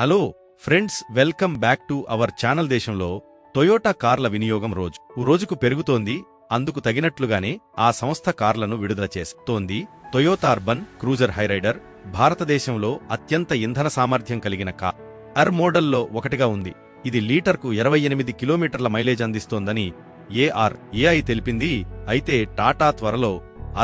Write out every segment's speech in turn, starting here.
Hello friends welcome back to our channel దేశంలో Toyota కార్ల వినియోగం రోజు. రోజుకు పెరుగుతోంది అందుకు తగినట్లుగానే ఆ సంస్థ కార్లను విడుదల చేస్తోంది. టొయోటా అర్బన్ క్రూజర్ హైరైడర్ భారతదేశంలో అత్యంత ఇంధన సామర్థ్యం కలిగిన కార్. అర్ మోడల్లో ఒకటిగా ఉంది. ఇది లీటర్కు ఇరవై ఎనిమిది కిలోమీటర్ల మైలేజ్ అందిస్తోందని ఏఆర్ ఏఐ తెలిపింది. అయితే టాటా త్వరలో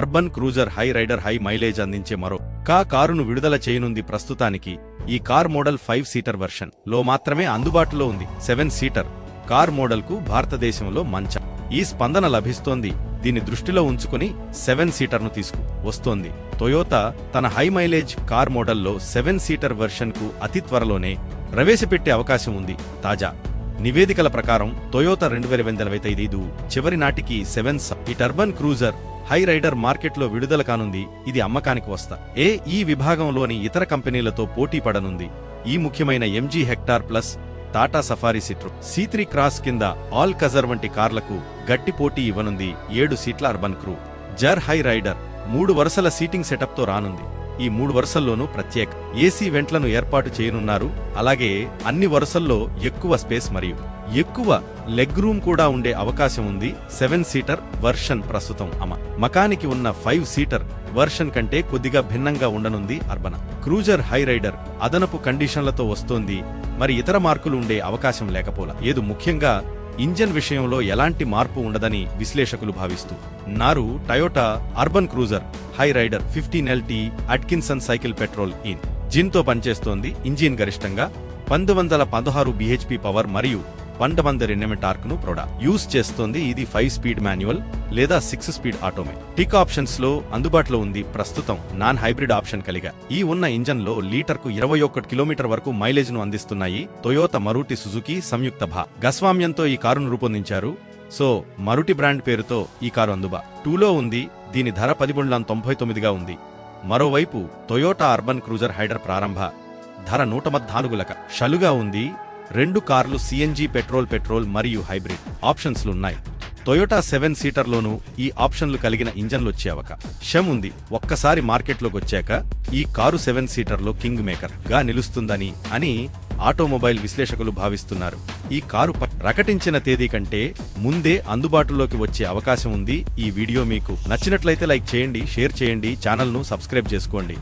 Urban Cruiser Hyryder high mileage అందించే మరో కా కారును విడుదల చేయనుంది ప్రస్తుతానికి. ఈ కార్ మోడల్ ఫైవ్ సీటర్ వెర్షన్లో మాత్రమే అందుబాటులో ఉంది. Seven seater. కార్ మోడల్కు భారతదేశంలో మంచ. ఈ స్పందన లభిస్తోంది. దీన్ని దృష్టిలో ఉంచుకుని సెవెన్ సీటర్ను తీసుకు. వస్తోంది. టొయోటా తన హై మైలేజ్ కార్ మోడల్లో సెవెన్ సీటర్ వెర్షన్కు అతి త్వరలోనే ప్రవేశపెట్టే అవకాశం ఉంది. తాజా నివేదికల ప్రకారం టొయోటా రెండు వేల వెందల ఐదు చివరి నాటికి సెవెన్ ఈ టర్బన్ క్రూజర్ హై రైడర్ మార్కెట్లో విడుదల కానుంది. ఇది అమ్మకానికి వస్తా. ఏ ఈ విభాగంలోని ఇతర కంపెనీలతో పోటీ పడనుంది. ఈ ముఖ్యమైన MG Hector plus Tata Safari Citroen C cross కింద ఆల్ కజర్ వంటి కార్లకు గట్టి పోటీ ఇవ్వనుంది. ఏడు సీట్ల అర్బన్ క్రూ. జర్ హై రైడర్ మూడు వరుసల సీటింగ్ సెటప్తో రానుంది. ఈ మూడు వరుసల్లోనూ ప్రత్యేక ఏసీ వెంట్లను ఏర్పాటు చేయనున్నారు. అలాగే అన్ని వరుసల్లో ఎక్కువ స్పేస్ మరియు ఎక్కువ లెగ్ రూమ్ కూడా ఉండే అవకాశం ఉంది. సెవెన్ సీటర్ వర్షన్ ప్రస్తుతం అమ. మకానికి ఉన్న ఫైవ్ సీటర్ వర్షన్ కంటే కొద్దిగా భిన్నంగా ఉండనుంది అర్బన. క్రూజర్ హై రైడర్ అదనపు కండిషన్లతో వస్తోంది. మరి ఇతర మార్కులు ఉండే అవకాశం లేకపోలా. ఏదు ముఖ్యంగా ఇంజన్ విషయంలో ఎలాంటి మార్పు ఉండదని విశ్లేషకులు భావిస్తూ నారు Toyota urban cruiser high rider fifteen LT Atkinson cycle petrol in. జిన్తో పనిచేస్తోంది ఇంజిన్ గరిష్టంగా పంతొమ్మిది వందల పదహారు బిహెచ్పి పవర్ మరియు పంతొమ్మిది రెండెమి టార్క్ను ప్రొడా. యూస్ చేస్తోంది ఇది ఫైవ్ స్పీడ్ మాన్యువల్ లేదా సిక్స్ స్పీడ్ ఆటోమే. టిక్ ఆప్షన్స్లో అందుబాటులో ఉంది ప్రస్తుతం నాన్ హైబ్రిడ్ ఆప్షన్ కలిగా. ఈ ఉన్న ఇంజన్లో లీటర్కు ఇరవై ఒక్కటి కిలోమీటర్ వరకు మైలేజ్ను అందిస్తున్నాయి టొయోటా మరుటి సుజుకి సంయుక్త భా. గస్వామ్యంతో ఈ కారును రూపొందించారు. సో మరుటి బ్రాండ్ పేరుతో ఈ కారు అందుబా. టూలో ఉంది దీని ధర పదిబొండ్ల తొంభై తొమ్మిదిగా ఉంది. మరోవైపు టొయోటా అర్బన్ క్రూజర్ హైడర్ ప్రారంభ. ధర నూట మద్నాలుగులక షలుగా ఉంది రెండు కార్లు సిఎన్జి పెట్రోల్ పెట్రోల్ మరియు హైబ్రిడ్ ఆప్షన్స్లున్నాయి. టొయోటా సెవెన్ సీటర్లోనూ ఈ ఆప్షన్లు కలిగిన ఇంజన్లు వచ్చేవక షమ్ ఉంది ఒక్కసారి మార్కెట్లోకి వచ్చాక ఈ కారు సెవెన్ సీటర్లో కింగ్ మేకర్గా నిలుస్తుందని అని ఆటోమొబైల్ విశ్లేషకులు భావిస్తున్నారు. ఈ కారు ప్రకటించిన తేదీ కంటే ముందే అందుబాటులోకి వచ్చే అవకాశం ఉంది. ఈ వీడియో మీకు నచ్చినట్లయితే లైక్ చేయండి షేర్ చేయండి ఛానల్ను సబ్స్క్రైబ్ చేసుకోండి.